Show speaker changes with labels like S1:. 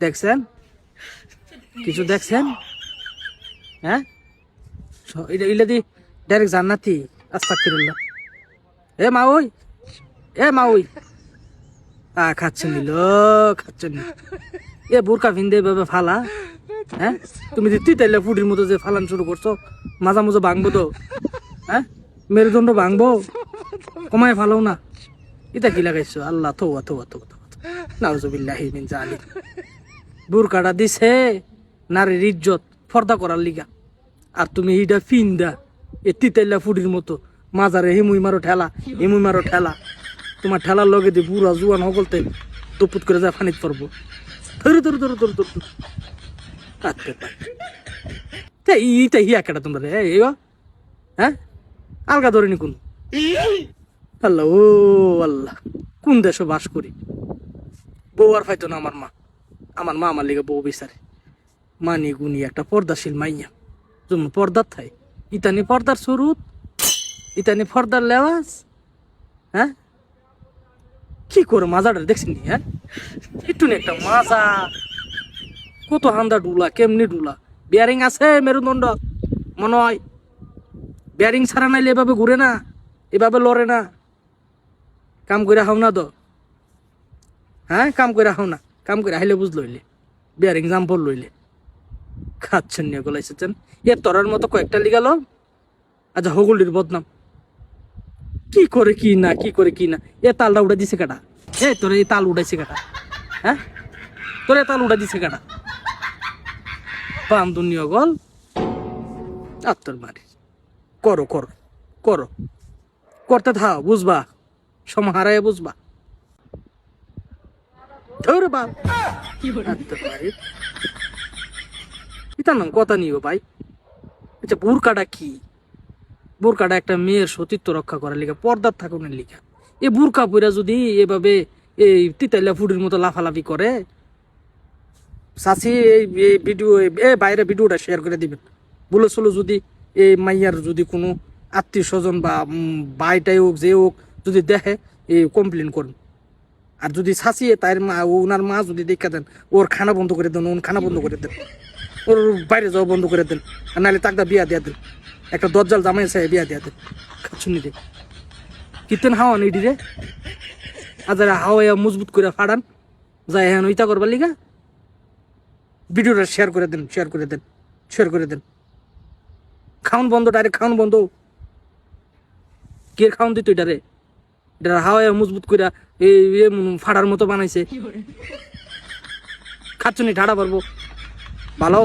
S1: দেখছেন? কিছু দেখছেন? হ্যাঁ? এটা দি ডাইরেক্ট জান্নাতি আস্তাকিরুল্লাহ এ মা ওই, এ মা ওই। আ, খাচ্ছেন দিল খাচ্ছেন এ বোরকা ভিন্দে ভাবে ফালা হ্যাঁ? তুমি দিতি তাইলে ফুটির মতো যে ফালান শুরু করছ মাজা ভাঙবো তো হ্যাঁ? মেরুদণ্ড ভাঙবো, কমায় ফালাও না। এটা কি লাগাইছো আল্লাহ তো তো তো নাউজুবিল্লাহি মিন জালিক বুরকাটা দিছে নারীর ইজ্জত ফর্দা করার লিগা আর তুমি এইটা ফিন্দা এ তিতাইলা ফুডির মতো মাজারে হিমুই মারো ঠেলা হিমুই মারো ঠেলা তোমার ঠেলার লগে দিয়ে বুড়া জুয়ান হগলতে দুপুত করে যা ফানিত পড়ব ধরু ধরু ধরু ধরু ধরু আচ্ছা ইটা হিয়া কেটা তোমরা রে হ্যাঁ আলগা ধরিনি কোন আল্লাহ ও আল্লাহ কোন দেশে বাস করি? বউ আর ফাইতো না আমার মা। আমার মা আমার লিগে বউ বিচারে। মানি গুনি একটা পর্দাশীল মাইয়া। যেমন পর্দার থাই ইতানি পর্দার সুরুত ইতানি পর্দার লেওয়াজ হ্যাঁ? কি করে মাজাটা দেখছি নি, হ্যাঁ? একটু একটা মাজা। কত হান্দা ডুলা কেমনি ডুলা। বিয়ারিং আছে মেরুদণ্ড। মনে হয় বিয়ারিং ছাড়া নাইলে এভাবে ঘুরে না এভাবে লড়ে না। কাম করে হাও না তো হ্যাঁ কাম করে হাও না। কাম করে হাইলে বুঝ লইলে বিয়ারিং জাম্পল লইলে। খাচ্ছেন নিয়ে গলাইছেন এ তরার মতো কয়েকটা লিগালো আচ্ছা হগুলির বদনাম। কি করে কি না, কি করে কি না। এ তালটা উড়ে দিছে কাটা। এ, তোর এই তাল উড়াইছে কাটা। হ্যাঁ? তোর এ তাল উড়ে দিছে কাটা। পাম দুনিয়া গল। আত্মর মারি। করো করো করো। করতে থাও, বুঝবা। সমাহারায় বুঝবা। ধর নাম কথা নিও ভাই। আচ্ছা বুরকাটা কি? বুরকাটা একটা মেয়ের সতীত্ব রক্ষা করার লিখা পর্দার থাকুনের লিখা এই বুরকা পইরা যদি এভাবে এই তিতাইলা ফুডির মতো লাফালাফি করে চাচি এই ভিডিও এ বাইরে ভিডিওটা শেয়ার করে দিবেন। বলে চলো যদি এই মাইয়ার যদি কোনো আত্মীয় স্বজন বা উম, ভাইটাই হোক যে হোক যদি দেখে এই কমপ্লেন করুন। আর যদি শাসিয়ে তার মা, ওনার মা যদি দেখা দেন, ওর খানা বন্ধ করে দেন, ওর খানা বন্ধ করে দেন, ওর বাইরে যাওয়া বন্ধ করে দেন, আর নাহলে তাকদা বিয়া দিয়া দেন, একটা দরজাল জামাই আছে বিয়া দিয়া দেন। খাচ্ছুনি রে কিতেন হাওয়া নেই রে? আজারে হাওয়া মজবুত করে ফাড়ান যাই হ্যাঁ ইতা করবার লিগা। ভিডিওটা শেয়ার করে দেন শেয়ার করে দেন শেয়ার করে দেন। খাউন বন্ধ, ডাইরেক্ট খাউন বন্ধ। কে খাউন দিত এটা রে? এটা হাওয়ায় মজবুত করে এই এ ফাড়ার মতো বানাইছে। খাচ্ছ নি ঠাড়া পারব। ভালো?